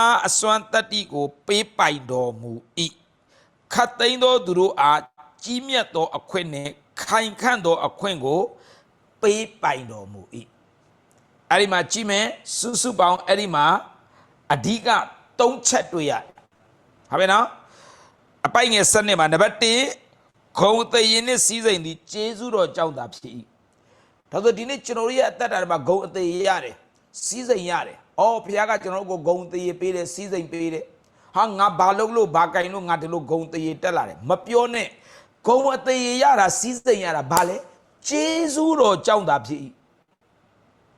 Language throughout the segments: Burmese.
အားအစွမ်းတတ္တိကို ပေးပိုင်တော်မူ၏ခတ်သိမ်းသောသူတို့အားကြီးမြတ်သောအခွင့်နှင့်ခိုင်ခန့်သောအခွင့်ကို ပေးပိုင်တော်မူ၏အဲ့ဒီမှာကြည့်မယ်စုစုပေါင်းအဲ့ဒီမှာအဓိက၃ချက်တွေ့ရတယ်ဟုတ်ပြီနော်အပိုင်ငယ်စနစ်မှာနံပါတ်1ဂုံတရင်နဲ့စီးစိမ်သည်ကျေးဇူးတော်ကြောင့်သာဖြစ်၏ဒါဆိုဒီနေ့ကျွန်တော်တို့ရဲ့အသက်တာတွေမှာဂုံအသေးရတယ်စီးစိမ်ရတယ် အော်ဘုရားကကျွန်တော်တို့ကိုဂုံသေးပေးတယ်စီးစိမ်ပေးတယ်ဟာငါဘာလုပ်လို့ဘာကင်လို့ငါဒီလိုဂုံသေးတက်လာတယ်မပြောနဲ့ဂုံအသေးရတာစီးစိမ်ရတာဘာလဲကျေးဇူးတော်ကြောင့်သာဖြစ်၏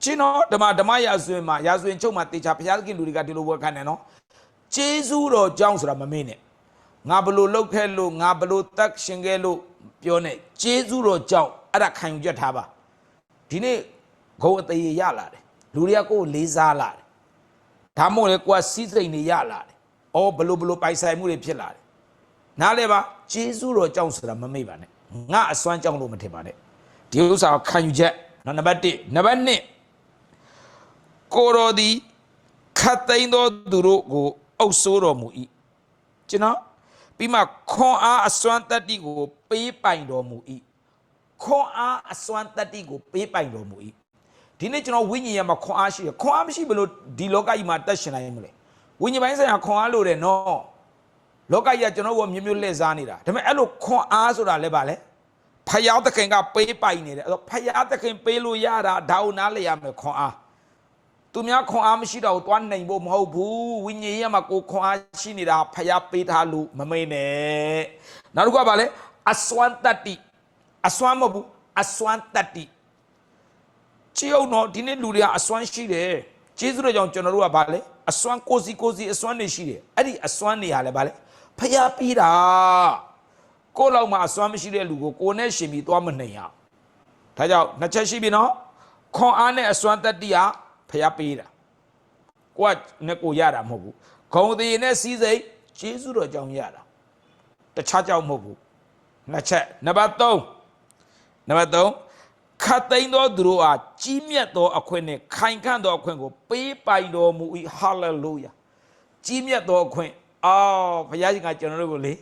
ချင်းတော့ဓမ္မဓမ္မရာဇဝင်မှာရာဇဝင်ချုပ်မှာတေချာဘုရားသခင်လူတွေကဒီလိုဝက်ခံတယ်နော်ကျေးဇူးတော်ကြောင့်ဆိုတာမမေ့နဲ့ငါဘလို့လောက်ခဲ့လို့ငါဘလို့တက်ရှင်ခဲ့လို့ပြောနေကျေးဇူးတော်ကြောင့်အဲ့ဒါခံယူချက်ထားပါဒီနေ့ဂုံအသေးရလာတယ်လူတွေကကိုယ်ကိုလေးစားလာတယ် ဒါမှမဟုတ်လေကိုယ်ကစီးစိမ်တွေရလာတယ်အော်ဘလို့ဘလို့ပိုင်ဆိုင်မှုတွေဖြစ်လာတယ်နားလဲပါကျေးဇူးတော်ကြောင့်ဆိုတာမမေ့ပါနဲ့ငါအစွမ်းကြောင့်လို့မထင်ပါနဲ့ဒီဥစ္စာကိုခံယူချက်နော်နံပါတ်1နံပါတ်2ကိုရောဒီခတ်သိမ်းသောသူတို့ကိုအုပ်ဆိုးတော်မူ၏ကျွန်တော်ပြီးမှခွန်အားအစွမ်းတတ္တိကို ပေးပိုင်တော်မူ၏ခွန်အားအစွမ်းတတ္တိကိုပေးပိုင်တော်မူ၏ ဒီနေ့ကျွန်တော်ဝိညာဉ်ရမှာခွန်အားရှိတယ်ခွန်အားမရှိဘလို့ဒီလောကကြီးမှာတက်ရှင်နိုင်မလဲဝိညာဉ်ပိုင်းဆိုင်ရာခွန်အားလို့တယ်နော်လောကကြီးကကျွန်တော်တို့မျိုးမျိုးလှည့်စားနေတာဒါပေမဲ့အဲ့လိုခွန်အားဆိုတာလည်းပါလေဖယားသခင်ကပေးပိုင်နေတယ်အဲ့တော့ဖယားသခင်ပေးလို့ရတာဒါအောင်နားလည်ရမယ်ခွန်အားသူများခွန်အားမရှိတော့သွားနိုင်ဖို့မဟုတ်ဘူးဝိညာဉ်ရေးမှာကိုခွန်အားရှိနေတာဖျားပေးထားလို့မမေ့နဲ့နောက်တစ်ခုကဘာလဲအစွမ်းတတ္တိအစွမ်းမဟုတ်ဘူးအစွမ်းတတ္တိ ကြည့်အောင်တော့ဒီနေ့လူတွေကအစွမ်းရှိတယ်ကျေးဇူးတော်ကြောင့်ကျွန်တော်တို့ကဘာလဲအစွမ်းကိုစီကိုစီအစွမ်းတွေရှိတယ်အဲ့ဒီအစွမ်းတွေဟာလည်းဘာလဲဖျားပေးတာကိုယ့်လောက်မှအစွမ်းမရှိတဲ့လူကိုကိုယ်နဲ့ရှင်ပြီးသွားမနိုင်ရဒါကြောင့်နှစ်ချက်ရှိပြီနော်ခွန်အားနဲ့အစွမ်းတတ္တိဟာဖျားပေးတာကိုကနဲ့ကိုရတာမဟုတ်ဘူးဂုံသေးနဲ့စီးစိမ်ကျေးဇူးတော်ကြောင့်ရတာတခြားကြောင့်မဟုတ်ဘူးနှစ်ချက်နံပါတ်3နံပါတ်3 ခတ်သိမ်းသောသူတို့အားကြီးမြတ်သောအခွင့်နဲ့ခိုင်ခန့်သောအခွင့်ကိုပေးပိုင်တော်မူ၏ဟာလေလုယာကြီးမြတ်သောအခွင့်အော်ဘုရားရှင်ကကျွန်တော်တို့ကိုလေ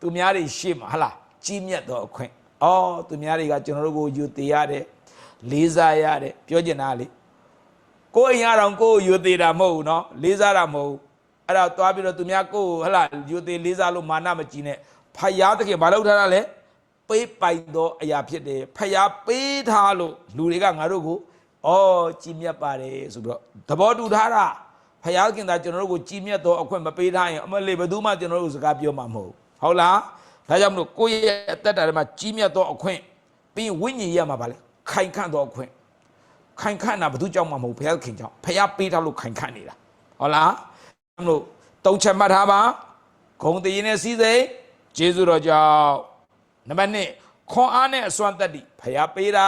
သူများတွေရှေ့မှာဟလားကြီးမြတ်သောအခွင့်အော်သူများတွေကကျွန်တော်တို့ကိုယူတည်ရတယ်လေးစားရတယ်ပြောချင်တာလေ ကိုယ်အိမ်ရအောင်ကိုယ်ကိုယူသေးတာမဟုတ်ဘူးเนาะလေးစားတာမဟုတ်ဘူးအဲ့ဒါသွားပြီးတော့သူများကိုယ်ကိုဟလာယူသေးလေးစားလို့မာနမကြည့်နဲ့ဖယားတခင်မလုပ်ထားတာလဲ ပေးပိုင်သောအရာဖြစ်တယ်ဖယားပေးထားလို့လူတွေကငါတို့ကိုအော်ကြည်မြတ်ပါတယ်ဆိုပြီးတော့သဘောတူထားတာဖယားခင်သာကျွန်တော်တို့ကိုကြည်မြတ်သောအခွင့်မပေးထားရင်အမလေးဘယ်သူမှကျွန်တော်တို့ကိုစကားပြောမှာမဟုတ်ဘူးဟုတ်လားဒါကြောင့်မလို့ကိုယ့်ရဲ့အသက်တာထဲမှာကြီးမြတ်သောအခွင့်ပြီးရင်ဝိညာဉ်ရမှာပါလေခိုင်ခန့်သောအခွင့်ခိုင်ခန့်တာဘယ်သူကြောင့်မှမဟုတ်ဘုရားခင်ကြောင့်ဖះပေးထားလို့ခိုင်ခန့်နေတာဟုတ်လားအဲလို့တုံးချက်မှတ်ထားပါဂုံတည်နဲ့စီးစိမ်ဂျေဇုတော်ကြောင့် နံပါတ်1ခွန်အားနဲ့အစွမ်းတက်တိဖះပေးတာ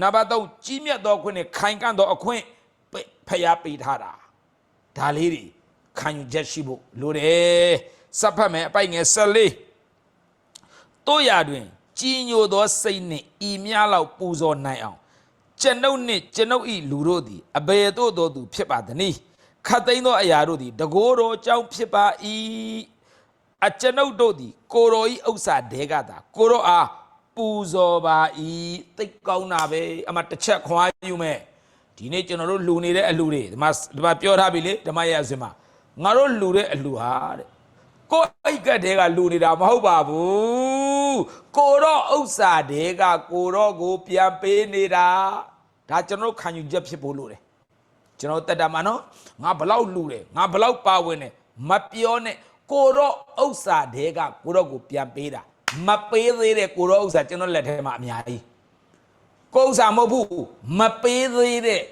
နံပါတ်3ကြီးမြတ်သောအခွင့်နဲ့ခိုင်ခန့်သောအခွင့်ဖះပေးထားတာဒါလေးတွေခံယူချက်ရှိဖို့လိုတယ်စပ်ဖတ်မယ်အပိုက်ငယ်14တို့ရတွင်ကြီးညိုသောစိတ်နှင့်ဤများလောက်ပူဇော်နိုင်အောင်ကျွန်ုပ်နှင့်ကျွန်ုပ်ဤလူတို့သည်အဘယ်သို့သောသူဖြစ်ပါသနည်းခတ်သိမ်းသောအရာတို့သည်တကိုးတော်ကြောင့်ဖြစ်ပါ၏ အကျွန်ုပ်တို့သည် ကိုတော်ဤဥစ္စာတဲကသာကိုတော်အားပူဇော်ပါ၏သိတ်ကောင်းတာပဲအမတစ်ချက်ခွာယူမယ်ဒီနေ့ကျွန်တော်တို့လူနေတဲ့အလူတွေဒီမှာဒီမှာပြောထားပြီလေဓမ္မရဲ့အစင်မှာငါတို့လူတဲ့အလူဟာတဲ့ကိုယ်အိတ်ကတဲ့ကလူနေတာမဟုတ်ပါဘူးကိုတော့ဥစ္စာတွေကကိုတော့ကိုပြန်ပေးနေတာဒါကျွန်တော်တို့ခံယူချက်ဖြစ်ဖို့လိုတယ်ကျွန်တော်တက်တာမှာနော်ငါဘလောက်လူတယ်ငါဘလောက်ပါဝင်တယ်မပြောနဲ့ ကိုတော့ဥစ္စာတွေကကိုတော့ကိုပြန်ပေးတာမပေးသေးတဲ့ကိုတော့ဥစ္စာကျွန်တော်လက်ထဲမှာအများကြီးကိုဥစ္စာမဟုတ်ဘူးမပေးသေးတဲ့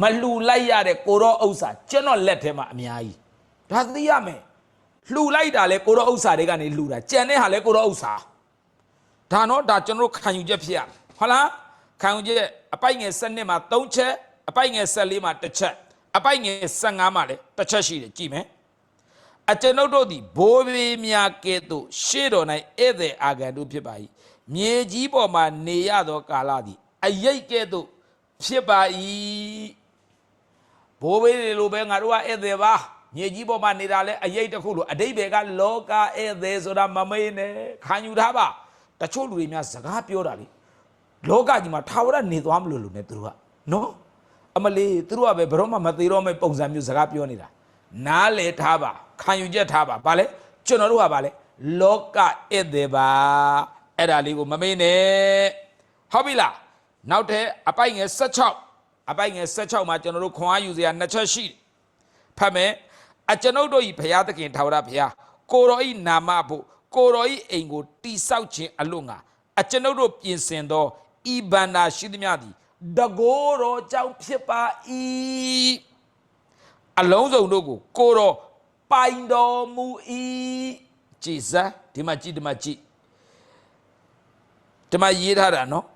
မလူလိုက်ရတဲ့ကိုတော့ဥစ္စာကျွန်တော်လက်ထဲမှာအများကြီးဒါသိရမယ်လှူလိုက်တာလဲကိုရောဥစ္စာတွေကနေလှူတာကြံတဲ့ဟာလဲကိုရောဥစ္စာဒါတော့ဒါကျွန်တော်တို့ခံယူချက်ဖြစ်ရမယ်ဟုတ်လားခံယူချက်အပိုက်ငယ်7နှစ်မှာ3ချက်အပိုက်ငယ်14မှာ1ချက်အပိုက်ငယ်15မှာလည်းတစ်ချက်ရှိတယ်ကြည့်မယ် အကျွန်ုပ်တို့သည်ဘိုးဘေးများကဲ့သို့ရှေ့တော်၌ဧည့်သည်အာဂန်တို့ဖြစ်ပါ၏မြေကြီးပေါ်မှာနေရသောကာလသည်အရိတ်ကဲ့သို့ဖြစ်ပါ၏ဘဘိုးဘေးတွေလိုပဲငါတို့ကဧည့်သည်ပါမြေကြီးပေါ်မှာနေတာလဲအရေးတစ်ခုလို့အတိတ်ဘယ်ကလောကဧည့်သည်ဆိုတာမမေးနဲ့ခံယူထားပါတချို့လူတွေများစကားပြောတာလေလောကကြီးမှာထာဝရနေသွားမလို့လို့ ਨੇ သူတို့ကနော်အမလီသူတို့ကပဲဘယ်တော့မှမသေးတော့မဲ့ပုံစံမျိုးစကားပြောနေတာ နားလေထားပါခံယူချက်ထားပါဗာလဲကျွန်တော်တို့ကဗာလဲလောကဧည့်သည်ပါအဲ့ဒါလေးကိုမမေးနဲ့ဟုတ်ပြီလားနောက်ထပ်အပိုက်ငယ်16အပိုက်ငယ်16မှာကျွန်တော်တို့ခွန်အားယူစရာနှစ်ချက်ရှိတယ်ဖတ်မယ်အကျွန်ုပ်တို့ဤဘုရားသခင်ထာဝရဘုရားကိုတော်ဤနာမဖို့ကိုတော်ဤအိမ်ကိုတိဆောက်ခြင်းအလို့ငါအကျွန်ုပ်တို့ပြင်ဆင်သောဤဗန္နာရှိသမျှသည်တကိုးတော်ကြောင့်ဖြစ်ပါ၏ အလုံးစုံတို့ကိုကိုတော်ပိုင်တော်မူ၏ကြည်စမ်းဒီမှာကြည့်ဒီမှာကြည့်ဒီမှာရေးထားတာနော်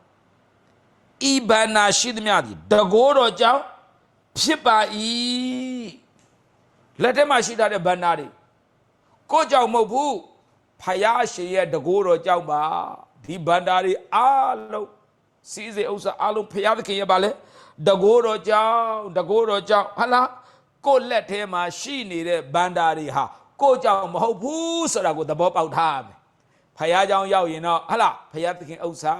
ဤဗန္နာရှိသမျှသည်တကိုးတော်ကြောင့်ဖြစ်ပါ၏လက်ထက်မှာရှိထားတဲ့ဗန္နာတွေကိုကြောင့်မဟုတ်ဘူးဖယားရှင်ရဲ့တကိုးတော်ကြောင့်ပါဒီဗန္တာတွေအားလုံးစီးစိမ်ဥစ္စာအားလုံးဖယားသခင်ရဲ့ပါလေတကိုးတော်ကြောင့်တကိုးတော်ကြောင့်ဟာလား ကိုယ့်လက်ထဲမှာရှိနေတဲ့ဗန္တာတွေဟာကိုကြောင့်မဟုတ်ဘူးဆိုတာကိုသဘောပေါက်ထားရမယ်ဖယားကြောင့်ရောက်ရင်တော့ဟာလားဖယားသခင်ဥစ္စာ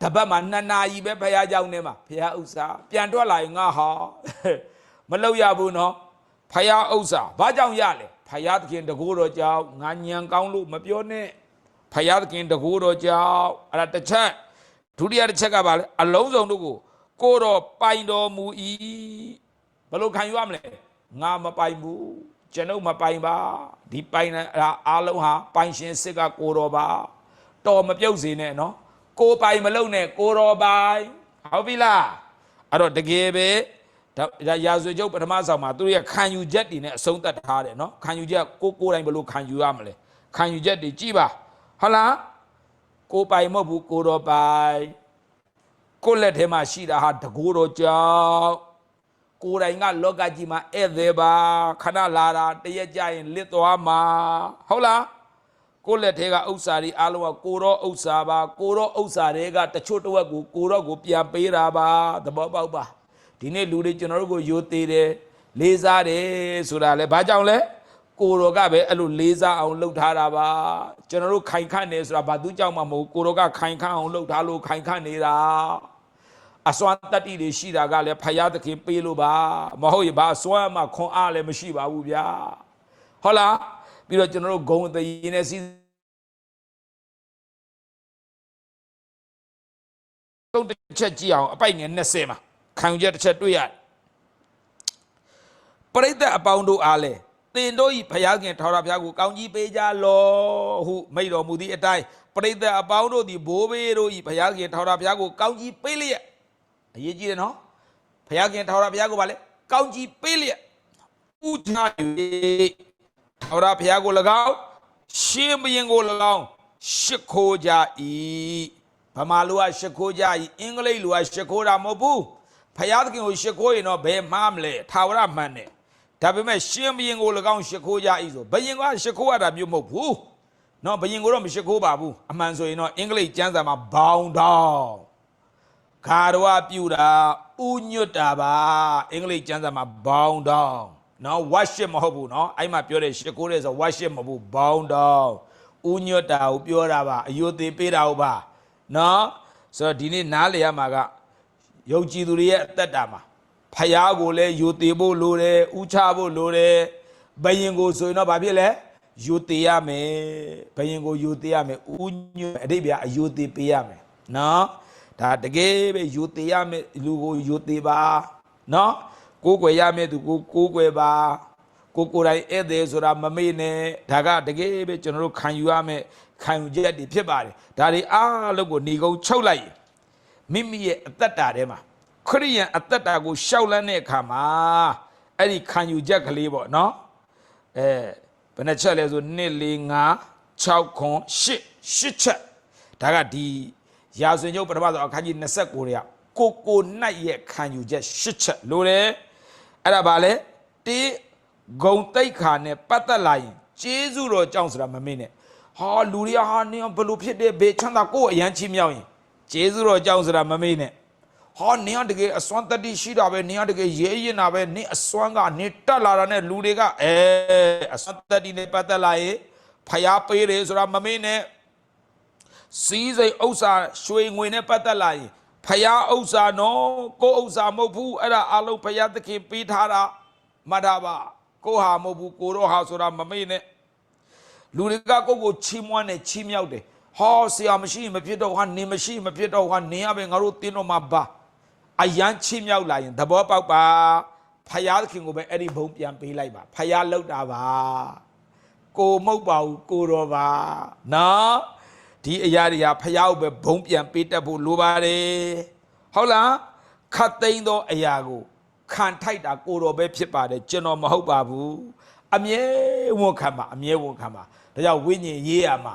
တပတ်မှာနှစ်နာရီပဲဖယားကြောင့်နေမှာဖယားဥစ္စာပြန်ထွက်လာရင်ငါဟာမလောက်ရဘူးနော်ဖယားဥစ္စာဘာကြောင့်ရလဲဖယားသခင်တကိုးတော်ကြောင့်ငါညံကောင်းလို့မပြောနဲ့ဖယားသခင်တကိုးတော်ကြောင့်အဲ့ဒါတစ်ချက်ဒုတိယတစ်ချက်ကပါလဲအလုံးစုံတို့ကိုကိုတော်ပိုင်တော်မူ၏ ဘယ်လိုခံယူရမလဲငါမပိုင်ဘူးကျွန်ုပ်မပိုင်ပါဒီပိုင်တဲ့အားလုံးဟာပိုင်ရှင်စစ်ကကိုတော်ပါတော်မပြုတ်စေနဲ့နော်ကိုပိုင်မလုံနဲ့ကိုတော်ပိုင်ဟုတ်ပြီလားအဲ့တော့တကယ်ပဲဒါရာဇဝကျုပ်ပထမဆောင်မှာသူတို့ရဲ့ခံယူချက်တွေနဲ့အဆုံးသတ်ထားတယ်နော်ခံယူချက်ကိုကိုယ်တိုင်ဘယ်လိုခံယူရမလဲခံယူချက်တွေကြည့်ပါဟုတ်လားကိုပိုင်မဟုတ်ဘူးကိုတော်ပိုင်ကိုလက်ထဲမှာရှိတာဟာတကိုးတော်ကြောင့် ကိုယ်တိုင်ကလောကကြီးမှာဧည့်သည်ပါခဏလာတာတရက်ကြရင်လစ်သွားမှာဟုတ်လားကိုလက်ထဲကဥစ္စာတွေအားလုံးကကိုရောဥစ္စာပါကိုရောဥစ္စာတွေကတချို့တစ်ဝက်ကိုကိုရောကိုပြန်ပေးတာပါသဘောပေါက်ပါဒီနေ့လူတွေကျွန်တော်တို့ကိုယိုသေးတယ်လေးစားတယ်ဆိုတာလဲဘာကြောင့်လဲကိုရောကပဲအဲ့လိုလေးစားအောင်လှုပ်ထားတာပါကျွန်တော်တို့ခိုင်ခန့်နေဆိုတာဘာသူကြောင့်မှမဟုတ်ကိုရောကခိုင်ခန့်အောင်လှုပ်ထားလို့ခိုင်ခန့်နေတာ အစွမ်းတတ္တိတွေရှိတာကလည်းဖယားသခင်ပေးလို့ပါမဟုတ်ရင်ဘာအစွမ်းမှခွန်အားလည်းမရှိပါဘူးဗျာဟုတ်လားပြီးတော့ကျွန်တော်တို့ဂုံအသေးနဲ့စီးသုံးတစ်ချက်ကြည့်အောင်အပိုက်ငယ်20မှာခံယူချက်တစ်ချက်တွေ့ရတယ်ပရိသတ်အပေါင်းတို့အားလည်းတင်တို့ဤဘုရားခင်ထာဝရဘုရားကိုကောင်းကြီးပေးကြလောဟုမိတော်မူသည့်အတိုင်းပရိသတ်အပေါင်းတို့သည်ဘိုးဘေးတို့ဤဘုရားခင်ထာဝရဘုရားကိုကောင်းကြီးပေးလျက် အရေးကြီးတယ်နော်ဘုရားခင်ထာဝရဘုရားကိုဗာလေကောင်းကြီးပေးလျက်ဥဒနာ၍ထာဝရဘုရားကို၎င်းရှင်ဘုရင်ကို၎င်းရှ िख ိုးကြ၏ဗမာလူကရှ िख ိုးကြ၏အင်္ဂလိပ်လူကရှ िख ိုးတာမဟုတ်ဘူးဘုရားသခင်ကိုရှ िख ိုးရင်တော့ဘယ်မှမလဲထာဝရမှန်တယ်ဒါပေမဲ့ရှင်ဘုရင်ကို၎င်းရှ िख ိုးကြ၏ဆိုဘုရင်ကရှ िख ိုးရတာမျိုးမဟုတ်ဘူးနော်ဘုရင်ကိုတော့မရှ िख ိုးပါဘူးအမှန်ဆိုရင်တော့အင်္ဂလိပ်ကျမ်းစာမှာဘောင် တောင်းခါတော်ပြူတာဥညွတ်တာပါအင်္ဂလိပ်ကျမ်းစာမှာဘောင်တောင်းနော် worship မဟုတ်ဘူးနော်အဲ့မှာပြောတဲ့ရှ िख ိုးတဲ့ဆို worship မဟုတ်ဘူးဘောင်တောင်းဥညွတ်တာကိုပြောတာပါအယုသေးပေးတာဟုတ်ပါနော်ဆိုတော့ဒီနေ့နားလည်ရမှာကယုံကြည်သူတွေရဲ့အသက်တာမှာဖယားကိုလည်းယူသေးဖို့လိုတယ်ဥချဖို့လိုတယ်ဘယင်ကိုဆိုရင်တော့ဘာဖြစ်လဲယူသေးရမယ်ဘယင်ကိုယူသေးရမယ်ဥညွတ်အတိတ်ပြအယူသေးပေးရမယ်နော် ဒါတကယ်ပဲယူသေးရမယ်လူကိုယူသေးပါနော်ကိုးကွယ်ရမယ်သူကိုကိုးကွယ်ပါကိုကိုယ်တိုင်ဧည့်သည်ဆိုတာမမေ့နဲ့ဒါကတကယ်ပဲကျွန်တော်တို့ခံယူရမယ်ခံယူချက်တွေဖြစ်ပါတယ်ဒါတွေအားလုံးကိုหนีကုန်းချုပ်လိုက်ရင်မိမိရဲ့အသက်တာထဲမှာခရိယန်အသက်တာကိုရှောက်လန်းတဲ့အခါမှာအဲ့ဒီခံယူချက်ကလေးပေါ့နော်အဲဘယ်နှချက်လဲဆို1 4 5 6ခွန်8 8ချက်ဒါကဒီ ရာဇဝင်ကျုပ်ပထမဆုံးအခန်းကြီး29တွေကကိုကိုနိုင်ရဲ့ခံယူချက်8ချက်လို့တယ်အဲ့ဒါဘာလဲတေးဂုံတိတ်ခါနဲ့ပတ်သက်လာရင်ကျေးဇူးတော်ကြောင့်ဆိုတာမမင်းနဲ့ဟာလူတွေကဟာနင်ဘလို့ဖြစ်တဲ့ဘေချမ်းသာကိုယ်အရန်ချီးမြောက်ရင်ကျေးဇူးတော်ကြောင့်ဆိုတာမမေ့နဲ့ဟဟောနင်ကတကယ်အစွမ်းတတ္တိရှိတာပဲနင်ကတကယ်ရဲရင်တာပဲနင်အစွမ်းကနေတက်လာတာနဲ့လူတွေကအဲအစွမ်းတတ္တိနဲ့ပတ်သက်လာရင်ဖျားပေးတယ်ဆိုတာမမေ့နဲ့ စီးစိမ်ဥစ္စာရွှေငွေနဲ့ပတ်သက်လာရင်ဖျားဥစ္စာနော်ကိုယ်ဥစ္စာမဟုတ်ဘူးအဲ့ဒါအလုံးဖျားသခင်ပေးထားတာမှတ်တာပါကိုဟာမဟုတ်ဘူးကိုတော့ဟာဆိုတာမမေ့နဲ့လူတွေကကိုယ့်ကိုချီးမွမ်းတယ်ချီးမြှောက်တယ်ဟောဆရာမရှိရင်မဖြစ်တော့ဟာနင်မရှိရင်မဖြစ်တော့ဟာနင်ရပဲငါတို့တင်းတော့မှာပါအယမ်းချီးမြှောက်လာရင်သဘောပေါက်ပါဖယားသခင်ကိုပဲအဲ့ဒီဘုံပြန်ပေးလိုက်ပါဖယားလောက်တာပါကိုမဟုတ်ပါဘူးကိုတော်ပါနော် ဒီအရာတွေကဖယားကိုပဲဘုံပြန်ပေးတတ်ဖို့လိုပါတယ်ဟုတ်လားခတ်သိမ်းသောအရာကိုခံထိုက်တာကိုတော်ပဲဖြစ်ပါတယ်ကျွန်တော်မဟုတ်ပါဘူးအမြဲဝန်ခံပါအမြဲဝန်ခံပါဒါကြောင့်ဝိညာဉ်ရေးရမှာ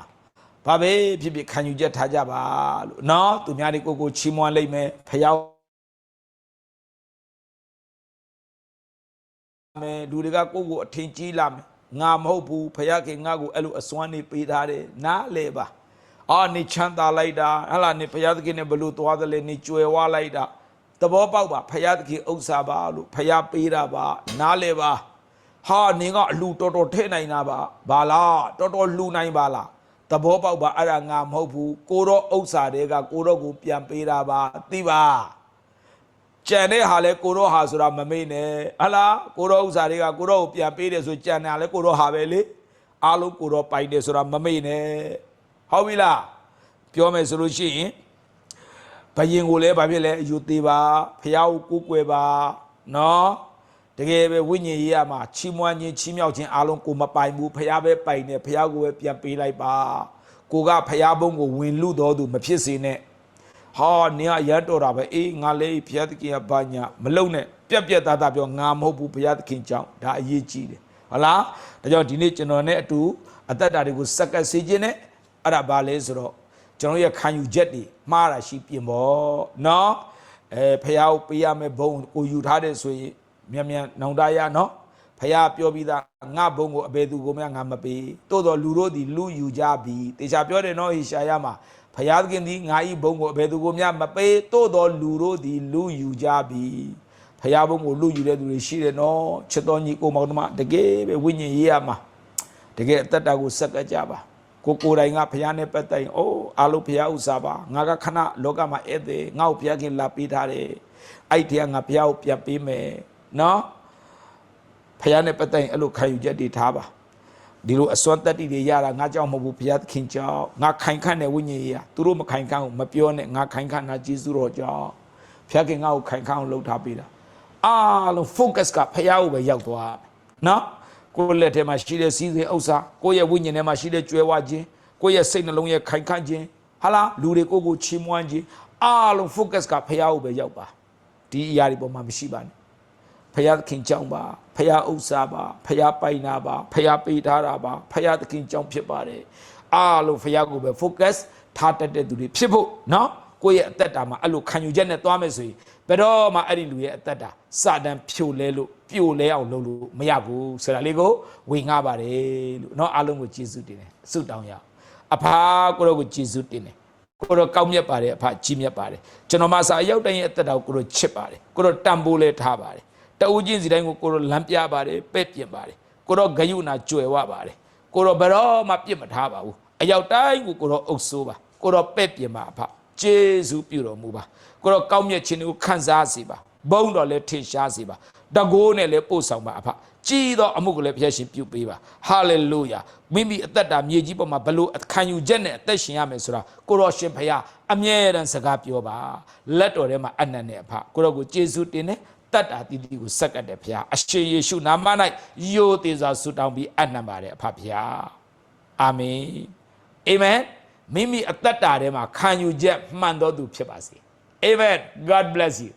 ဘာပဲဖြစ်ဖြစ်ခံယူချက်ထားကြပါလို့နော်သူများတွေကိုကိုချီးမွမ်းလိုက်မယ်ဖျောက်မယ်လူတွေကကိုယ့်ကိုအထင်ကြီးလာမယ်ငါမဟုတ်ဘူးဖျားခင်ငါ့ကိုအဲ့လိုအစွမ်းနေပေးထားတယ်နားလေပါ အာနေချမ်းသာလိုက်တာဟလာနေဖျားသခင်နဲ့ဘလို့သွားတယ်လဲနေကြွယ်ဝလိုက်တာသဘောပေါက်ပါဖျားသခင်ဥစ္စာပါလို့ဖျားပေးတာပါ နားလေပါဟာနင်ကအလူတော်တော်ထဲနိုင်တာပါဘာလားတော်တော်လူနိုင်ပါလားသဘောပေါက်ပါအဲ့ဒါငါမဟုတ်ဘူးကိုတော့ဥစ္စာတွေကကိုတော့ကိုပြန်ပေးတာပါသိပါကြံတဲ့ဟာလဲကိုတော့ဟာဆိုတာမမေ့နဲ့ဟလားကိုတော့ဥစ္စာတွေကကိုတော့ကိုပြန်ပေးတယ်ဆိုကြံတယ်ဟာလဲကိုတော့ဟာပဲလေအားလုံးကိုတော့ပိုင်တယ်ဆိုတာမမေ့နဲ့ ဟုတ်ပြီလားပြောမယ်ဆိုလို့ရှိရင်ဘယင်ကိုလည်းဘာဖြစ်လဲအယူသေးပါဖះကိုကိုးကွယ်ပါနော်တကယ်ပဲဝိညာဉ်ရေးရမှာချီးမွမ်းခြင်းချီးမြှောက်ခြင်းအားလုံးကိုမပိုင်ဘူးဖះပဲပိုင်တယ်ဖះကိုပဲပြန်ပေးလိုက်ပါကိုကဖះဘုံကိုဝင်လူတော်သူမဖြစ်စေနဲ့ဟာနင်ကရမ်းတော်တာပဲအေးငါလေးဖះသခင်ကဘာညာမလုံနဲ့ပြက်ပြက်သားသားပြောငါမဟုတ်ဘူးဖះသခင်ကြောင့်ဒါအရေးကြီးတယ်ဟုတ်လားဒါကြောင့်ဒီနေ့ကျွန်တော်နဲ့အတူအသက်တာတွေကိုစက္ကပ်စေခြင်းနဲ့ အဲ့ဒါဘာလဲဆိုတော့ကျွန်တော်ရဲ့ခံယူချက်တွေမှားတာရှိပြင်ပေါ့နော်အဲဖះကိုပေးရမယ်ဘုံကိုယူထားတဲ့ဆိုရင်မြန်မြန်နောင်တရနော်ဖះပြောပြီးသားငါဘုံကိုအဘယ်သူကိုမှငါမပေးတိုးတော်လူတို့သည်လူယူကြပြီတေချာပြောတယ်နော်ဟေရှာယမှာဖះသခင်သည်ငါဤဘုံကိုအဘယ်သူကိုမျှမပေးတိုးတော်လူတို့သည်လူယူကြပြီဖះဘုံကိုလူယူတဲ့သူတွေရှိတယ်နော်ချစ်တော်ညီကိုမောင်တို့မတကယ်ပဲဝိညာဉ်ရေးရမှာတကယ်အသက်တာကိုစက်ကကြပါ ကိုကိုယ်တိုင်ကဖះနဲ့ပတ်သက်ရင်အိုးအားလုံးဖះဥစားပါငါကခဏလောကမှာဧည့်သည်ငါ့ကိုဖះခင်လာပေးထားတယ်အဲ့ဒီကငါဖះကိုပြန်ပေးမယ်နော်ဖះနဲ့ပတ်သက်ရင်အဲ့လိုခံယူချက်တွေထားပါဒီလိုအစွမ်းတက်တီတွေရတာငါကြောင့်မဟုတ်ဘူးဘုရားသခင်ကြောင့်ငါခိုင်ခန့်တဲ့ဝိညာဉ်ကြီးอ่ะသူတို့မခိုင်ခန့်ဘူးမပြောနဲ့ငါခိုင်ခန့်တာကျေးဇူးတော်ကြောင့်ဘုရားခင်ငါ့ကိုခိုင်ခန့်အောင်လှုပ်ထားပေးတာအားလုံး focus ကဖះကိုပဲရောက်သွားမယ်နော် ကိုယ့်လက်ထဲမှာရှိတဲ့စီးစိမ်ဥစ္စာကိုယ့်ရဲ့ဝိညာဉ်ထဲမှာရှိတဲ့ကြွယ်ဝခြင်းကိုယ့်ရဲ့စိတ်နှလုံးရဲ့ခိုင်ခန့်ခြင်းဟာလားလူတွေကိုယ့်ကိုချီးမွမ်းခြင်းအားလုံး focus ကဖះကိုပဲရောက်ပါဒီအရာတွေပေါ်မှာမရှိပါနဲ့ ဖရာသခင်ကြောင့်ပါဖရာဥစ္စာပါဖရာပိုင်နာပါဖရာပေးထားတာပါဖရာသခင်ကြောင့်ဖြစ်ပါတယ်အားလုံးဖရာကိုပဲ focus ထားတတ်တဲ့သူတွေဖြစ်ဖို့เนาะ ကိုယ့်ရဲ့အသက်တာမှာအဲ့လိုခံယူချက်နဲ့သွားမယ်ဆိုရင်ဘယ်တော့မှအဲ့ဒီလူရဲ့အသက်တာစတန်ဖြိုလဲလို့ပြိုလဲအောင်လုပ်လို့မရဘူးဆိုတာလေးကိုဝေငှပါတယ်လို့เนาะအားလုံးကိုကျေးဇူးတင်တယ်ဆုတောင်းရအောင်အဖာကိုရောကိုကျေးဇူးတင်တယ်ကိုရောကောင်းမြတ်ပါတယ်အဖကြီးမြတ်ပါတယ်ကျွန်တော်မစာရောက်တိုင်းရဲ့အသက်တာကိုကိုရောချစ်ပါတယ်ကိုရောတန်ဖိုးလဲထားပါတယ် တအူးချင်းစီတိုင်းကိုကိုတော့လမ်းပြပါတယ်ပဲ့ပြင်ပါတယ်ကိုတော့ဂယုနာကြွယ်ဝပါတယ်ကိုတော့ဘယ်တော့မှပြစ်မထားပါဘူးအရောက်တိုင်းကိုကိုတော့အုပ်ဆိုးပါကိုတော့ပဲ့ပြင်ပါအဖ ကျေးဇူးပြုတော်မူပါကိုတော့ကောင်းမြတ်ခြင်းကိုခံစားစေပါဘုံတော်လည်းထင်ရှားစေပါတကိုးနဲ့လည်းပို့ဆောင်ပါအဖကြီးသောအမှုကိုလည်းဖျက်ရှင်ပြုပေးပါဟာလေလုယာမိမိအသက်တာမြေကြီးပေါ်မှာဘလို့ခံယူချက်နဲ့အသက်ရှင်ရမယ်ဆိုတာကိုရောရှင်ဖခင်အမြဲတမ်းစကားပြောပါလက်တော်ထဲမှာအနန္တနဲ့အဖကိုရောကိုကျေးဇူးတင်တယ်တတ်တာတီတီကိုစက္ကတ်တယ်ဖျားအရှင်ယေရှုနာမ၌ယိုသေးစွာဆုတောင်းပြီးအနံပါတယ်အဖဖျားအာမင်အာမင် မိမိအသက်တာထဲမှာခံယူချက်မှန်တော်သူဖြစ်ပါစေအာမင် God bless you